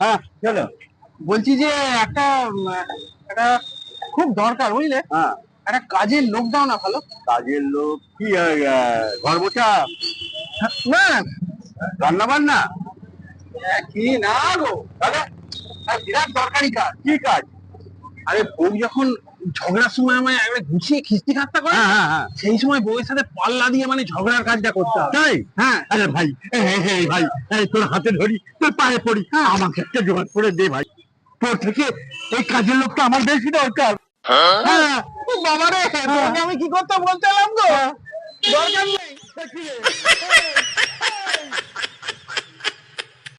হ্যাঁ।, হ্যাঁ। একটা কাজের লোক দাও না ভালো। কাজের লোক কি ঘর বসা না রান্না বান্না কি না গো। বিরাট দরকারি কাজ। কি কাজ? আরে বউ যখন ঝগড়ার সময় আমায় একবার গুছিয়ে খিস্তি খাস্তা করে হ্যাঁ হ্যাঁ হ্যাঁ। সেই সময় বউয়ের সাথে পাল্লা দিয়ে মানে ঝগড়ার কাজটা করতে তাই? হ্যাঁ। আরে ভাই এই, এই, ভাই তোর হাতে ধরি তোর পায়ে পড়ি আমাকে একটা জোগাড় করে দে ভাই। তোর থেকে এই কাজের লোকটা আমার বেশি দরকার। হ্যাঁ। বাবা রে আমি কি করতে বলতে গো? দরকার নেই।